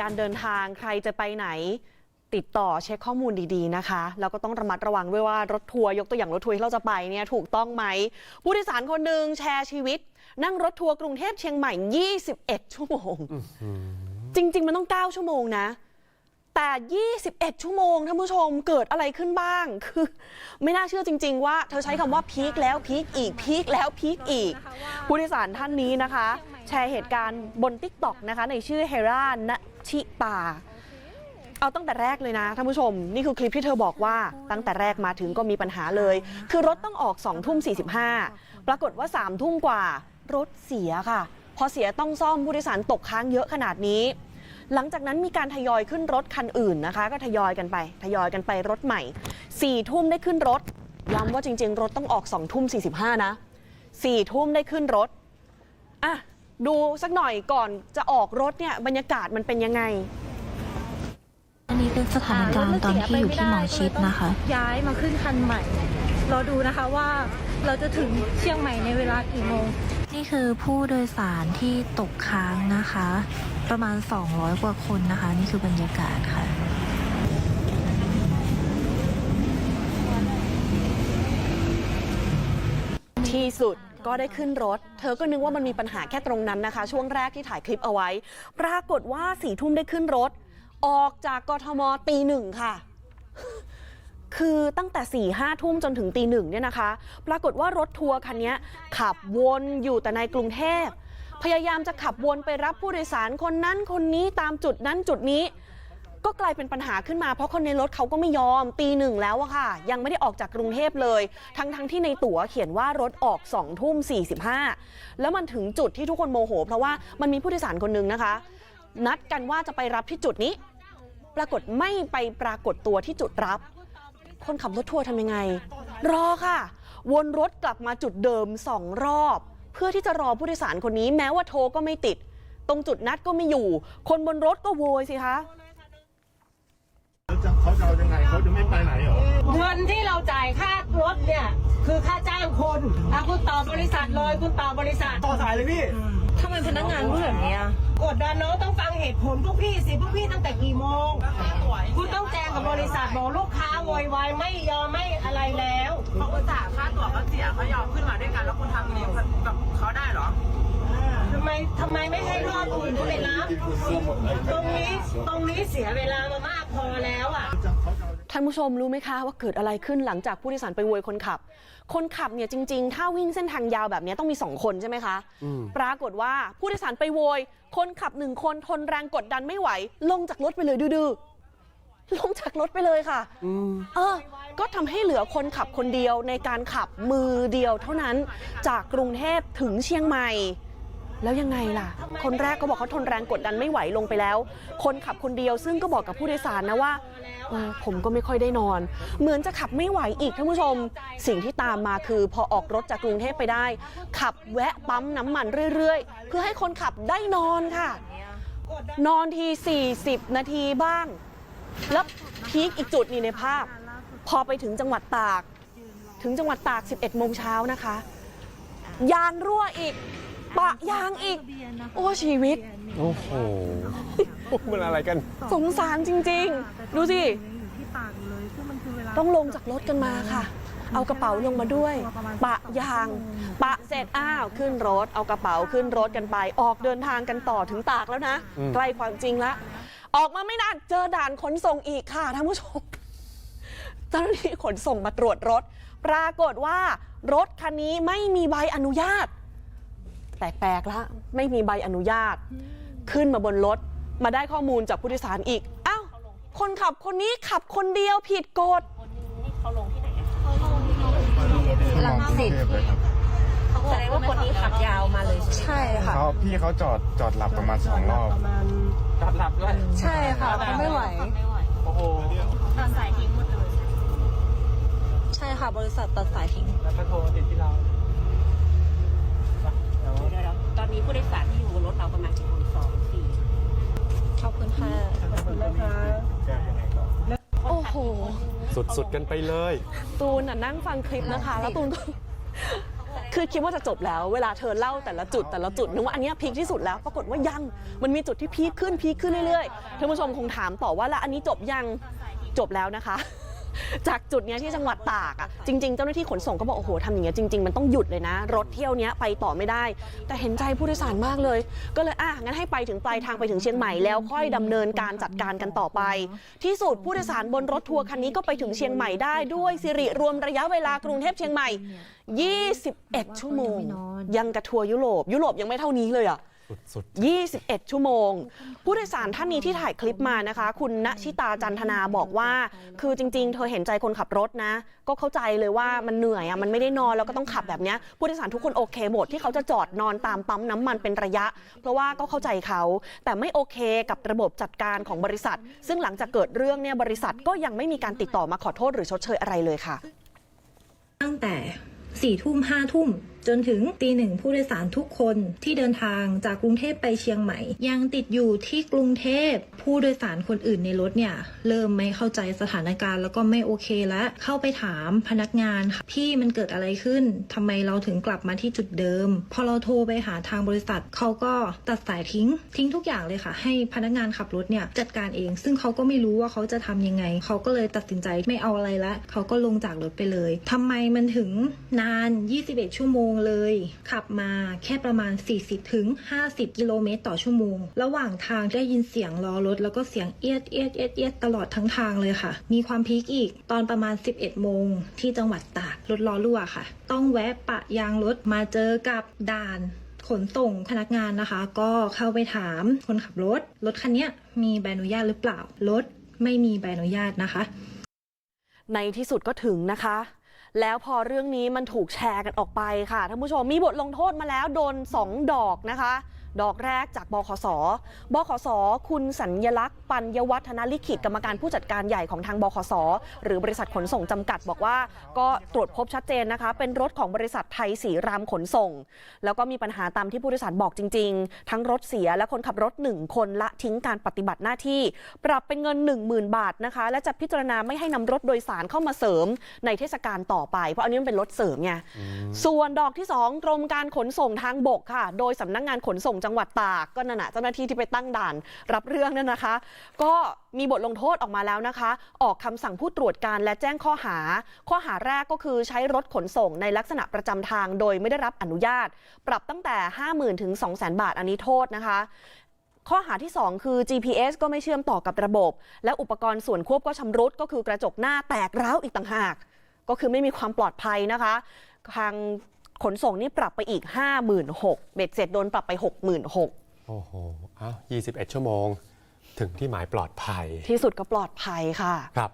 การเดินทางใครจะไปไหน ติดต่อเช็คข้อมูลดีๆนะคะ แล้วก็ต้องระมัดระวังด้วยว่ารถทัวร์ยกตัวอย่างรถทัวร์ที่เราจะไปเนี่ยถูกต้องไหมผู้โดยสารคนหนึ่งแชร์ชีวิต นั่งรถทัวร์กรุงเทพเชียงใหม่ 21 ชั่วโมง จริง ๆ มันต้อง 9 ชั่วโมงนะแต่ 21 ชั่วโมงท่านผู้ชมเกิดอะไรขึ้นบ้าง คือ ไม่น่าเชื่อจริง ๆ ว่าเธอใช้คำว่าพีคแล้วพีคอีกพีคแล้วพีคอีก ผู้โดยสารท่านนี้นะคะ แชร์เหตุการณ์บน t ิ k t o k นะคะ ในชื่อเฮราณ ชิตา เอาตั้งแต่แรกเลยนะท่านผู้ชม นี่คือคลิปที่เธอบอกว่าตั้งแต่แรกมาถึงก็มีปัญหาเลย คือรถต้องออก2องทุ่ม45 ปรากฏว่า3ามทุ่มกว่ารถเสียค่ะ พอเสียต้องซ่อมผู้โดยสารตกค้างเยอะขนาดนี้ หลังจากนั้นมีการทยอยขึ้นรถคันอื่นนะคะ ก็ทยอยกันไป ทยอยกันไปรถใหม่4ี่ทุ่มได้ขึ้นรถย้ำว่าจริง ๆ รถต้องออก2องทุ่ม45นะ4ี่ทุ่มได้ขึ้นรถอะ ดูสักหน่อยก่อนจะออกรถเนี่ยบรรยากาศมันเป็นยังไง อันนี้เป็นสถานการณ์ตอนที่อยู่ที่หมอชิดนะคะ ย้ายมาขึ้นคันใหม่รอดูนะคะว่าเราจะถึงเชียงใหม่ในเวลากี่โมง นี่คือผู้โดยสารที่ตกค้างนะคะ ประมาณ 200 กว่าคนนะคะ นี่คือบรรยากาศค่ะที่สุด ก็ได้ขึ้นรถ เธอก็นึกว่ามันมีปัญหาแค่ตรงนั้นนะคะ ช่วงแรกที่ถ่ายคลิปเอาไว้ ปรากฏว่าสี่ทุ่มได้ขึ้นรถ ออกจากกทมตีหนึ่งค่ะ คือตั้งแต่4ี่ห้าทุ่มจนถึงตีหนึ่งเนี่ยนะคะ ปรากฏว่ารถทัวร์คันนี้ขับวนอยู่แต่ในกรุงเทพพยายามจะขับวนไปรับผู้โดยสารคนนั้นคนนี้ตามจุดนั้นจุดนี้ ก็กลายเป็นปัญหาขึ้นมาเพราะคนในรถเขาก็ไม่ยอมตีหนึ่งแล้วอะค่ะ ยังไม่ได้ออกจากกรุงเทพเลย ทั้งทั้งที่ในตั๋วเขียนว่ารถออก2องทุ่ม45 แล้วมันถึงจุดที่ทุกคนโมโห เพราะว่ามันมีผู้โดยสารคนหนึ่งนะคะ นัดกันว่าจะไปรับที่จุดนี้ ปรากฏไม่ไปปรากฏตัวที่จุดรับ คนขับรถทัวร์ทำยังไง รอค่ะ วนรถกลับมาจุดเดิมสองรอบ เพื่อที่จะรอผู้โดยสารคนนี้แม้ว่าโทรก็ไม่ติด ตรงจุดนัดก็ไม่อยู่ คนบนรถก็โวยสิคะ เขาจะเขาจะเอายังไงเขาจะไม่ไปไหนเหรอเงินที่เราจ่ายค่ารถเนี่ยคือค่าจ้างคนอะคุณตอบบริษัทเลยคุณตอบบริษัทต่อสายเลยพี่ทำไมพนักงานพูดแบบนี้อะกดดันน้องต้องฟังเหตุผลพวกพี่สิพวกพี่ตั้งแต่กี่โมง คุณต้องแจ้งกับบริษัทบอกลูกค้าโวยวายไม่ยอมไม่อะไรแล้วเขาอุตส่าห์ค่าตั๋วเขาเสียเขายอมขึ้นมาด้วยกันแล้วคุณทำอย่างนี้กับเขาได้เหรอทำไมทำไมไม่ให้รอบอื่นเขาไปรับตรงนี้ตรงนี้เสียเวลามามาก พอแล้วอะ ท่านผู้ชมรู้ไหมคะว่าเกิดอะไรขึ้นหลังจากผู้โดยสารไปโวยคนขับ คนขับเนี่ยจริงๆ ถ้าวิ่งเส้นทางยาวแบบเนี้ยต้องมีสองคนใช่ไหมคะ ปรากฏว่าผู้โดยสารไปโวย คนขับหนึ่งคนทนแรงกดดันไม่ไหว ลงจากรถไปเลยดื้อๆลงจากรถไปเลยค่ะเออ ก็ทำให้เหลือคนขับคนเดียวในการขับมือเดียวเท่านั้นจากกรุงเทพถึงเชียงใหม่ แล้วยังไงล่ะ คนแรกก็บอกเขาทนแรงกดดันไม่ไหวลงไปแล้ว คนขับคนเดียวซึ่งก็บอกกับผู้โดยสารนะว่าผมก็ไม่ค่อยได้นอน เหมือนจะขับไม่ไหวอีกท่านผู้ชม สิ่งที่ตามมาคือพอออกรถจากกรุงเทพไปได้ ขับแวะปั๊มน้ำมันเรื่อยๆ เพื่อให้คนขับได้นอนค่ะ นอนที 40 นาทีบ้าง แล้วพีคอีกจุดนี่ในภาพ พอไปถึงจังหวัดตาก ถึงจังหวัดตาก 11โมงเช้านะคะ ยางรั่วอีก ปะยางอีก โอ้ชีวิต โอ้โห มันอะไรกัน สงสารจริง ๆ ดูสิ ต้องลงจากรถกันมาค่ะ เอากระเป๋าลงมาด้วย ปะยาง ปะเสร็จอ้าวขึ้นรถ เอากระเป๋าขึ้นรถกันไป ออกเดินทางกันต่อถึงตากแล้วนะ อืม ใกล้ความจริงละ ออกมาไม่นานเจอด่านขนส่งอีกค่ะท่านผู้ชม เจ้าหน้าที่ขนส่งมาตรวจรถ ปรากฏว่ารถคันนี้ไม่มีใบอนุญาตแปลกๆละไม่มีใบอนุญาต ขึ้นมาบนรถมาได้ข้อมูลจากผู้โดยสารอีกอ้าวคนขับคนนี้ขับคนเดียวผิดกฎลังสิตแสดงว่าคนนี้ขับยาวมาเลยใช่ค่ะเขาพี่เขาจอดจอดหลับประมาณสองรอบจัดหลับด้วยใช่ค่ะไม่ไหวโอ้โหใช่ค่ะบริษัทตัดสายทิ้งแล้วก็โทรติดที่เรา ตอนนี้ผู้โดยสารที่อยู่บนรถเราประมาณกี่คนสองสี่ขอบคุณค่ะโอ้โห สุดๆกันไปเลย ตูนน่ะนั่งฟังคลิปนะคะ แล้วตูนก็ คือคิดว่าจะจบแล้ว เวลาเธอเล่าแต่ละจุดแต่ละจุดนึกว่าอันเนี้ยพีคที่สุดแล้วปรากฏว่ายังมันมีจุดที่พีคขึ้นพีคขึ้นเรื่อยๆท่านผู้ชมคงถามต่อว่าแล้วอันนี้จบยังจบแล้วนะคะ จากจุดเนี้ยที่จังหวัดตากอะจริงๆ เจ้าหน้าที่ขนส่งก็บอกโอ้โหทำอย่างเงี้ยจริงๆ มันต้องหยุดเลยนะ รถเที่ยวเนี้ยไปต่อไม่ได้ แต่เห็นใจผู้โดยสารมากเลย ก็เลยอะงั้นให้ไปถึงปลายทางไปถึงเชียงใหม่แล้วค่อยดำเนินการจัดการกันต่อไป ที่สุดผู้โดยสารบนรถทัวร์คันนี้ก็ไปถึงเชียงใหม่ได้ด้วยสิริรวมระยะเวลากรุงเทพเชียงใหม่ 21 ชั่วโมง ยังกระทัวร์ยุโรปยุโรปยังไม่เท่านี้เลยอะ สุด21 ชั่วโมง ผู้โดยสารท่านนี้ที่ถ่ายคลิปมานะคะ คุณณชิตาจันทนาบอกว่า คือจริง ๆ เธอเห็นใจคนขับรถนะ ก็เข้าใจเลยว่ามันเหนื่อยอะมันไม่ได้นอนแล้วก็ต้องขับแบบเนี้ยผู้โดยสารทุกคนโอเคหมดที่เขาจะจอดนอนตามปั๊มน้ำมันเป็นระยะ เพราะว่าก็เข้าใจเขา แต่ไม่โอเคกับระบบจัดการของบริษัท ซึ่งหลังจากเกิดเรื่องเนี่ยบริษัทก็ยังไม่มีการติดต่อมาขอโทษหรือชดเชยอะไรเลยค่ะ ตั้งแต่สี่ทุ่มห้าทุ่ม จนถึงตีหนึ่งผู้โดยสารทุกคนที่เดินทางจากกรุงเทพไปเชียงใหม่ ยังติดอยู่ที่กรุงเทพผู้โดยสารคนอื่นในรถเนี่ย เริ่มไม่เข้าใจสถานการณ์แล้วก็ไม่โอเคแล้วเข้าไปถามพนักงานค่ะพี่มันเกิดอะไรขึ้นทำไมเราถึงกลับมาที่จุดเดิม พอเราโทรไปหาทางบริษัทเขาก็ตัดสายทิ้ง ทิ้งทุกอย่างเลยค่ะ ให้พนักงานขับรถเนี่ยจัดการเอง ซึ่งเขาก็ไม่รู้ว่าเขาจะทำยังไง เขาก็เลยตัดสินใจไม่เอาอะไรละเขาก็ลงจากรถไปเลยทำไมมันถึงนาน 21 ชั่วโมงเลย ขับมาแค่ประมาณ 40ถึง50 กิโลเมตรต่อชั่วโมง ระหว่างทางได้ยินเสียงล้อรถ แล้วก็เสียงเอียดเอียดเอียดเอียดตลอดทั้งทางเลยค่ะ มีความพีคอีกตอนประมาณ 11 โมง ที่จังหวัดตากรถล้อรั่วค่ะ ต้องแวะปะยางรถมาเจอกับด่านขนส่งพนักงานนะคะ ก็เข้าไปถามคนขับรถ รถคันนี้มีใบอนุญาตหรือเปล่ารถไม่มีใบอนุญาตนะคะ ในที่สุดก็ถึงนะคะ แล้วพอเรื่องนี้มันถูกแชร์กันออกไปค่ะท่านผู้ชมมีบทลงโทษมาแล้วโดน 2 ดอกนะคะ ดอกแรกจากบขส บขส คุณสัญญลักษณ์ปัญญวัฒนลิขิตกรรมการผู้จัดการใหญ่ของทางบขส หรือบริษัทขนส่งจำกัดบอกว่าก็ตรวจพบชัดเจนนะคะ เป็นรถของบริษัทไทยสีรามขนส่ง แล้วก็มีปัญหาตามที่ผู้โดยสารบอกจริง ๆ ทั้งรถเสียและคนขับรถ 1 คนละทิ้งการปฏิบัติหน้าที่ ปรับเป็นเงิน 10,000 บาทนะคะ และจะพิจารณาไม่ให้นำรถโดยสารเข้ามาเสริมในเทศกาลต่อไป เพราะอันนี้มันเป็นรถเสริมไงส่วนดอกที่2กรมการขนส่งทางบกค่ะ โดยสำนักงานขนส่งจังหวัดตากก็นั่นนะเจ้าหน้าที่ที่ไปตั้งด่านรับเรื่องนั่นนะคะ ก็มีบทลงโทษออกมาแล้วนะคะ ออกคำสั่งผู้ตรวจการและแจ้งข้อหา ข้อหาแรกก็คือใช้รถขนส่งในลักษณะประจำทาง โดยไม่ได้รับอนุญาต ปรับตั้งแต่ 50,000ถึง200,000 บาท อันนี้โทษนะคะข้อหาที่ 2 คือ GPS ก็ไม่เชื่อมต่อกับระบบ และอุปกรณ์ส่วนควบก็ชำรุด ก็คือกระจกหน้าแตกร้าวอีกต่างหาก ก็คือไม่มีความปลอดภัยนะคะ ทาง ขนส่งนี่ปรับไปอีก 56,000เบ็ดเสร็จโดนปรับไป 66,000โอ้โหอ้าว21 ชั่วโมง ถึงที่หมายปลอดภัย ที่สุดก็ปลอดภัยค่ะ ครับ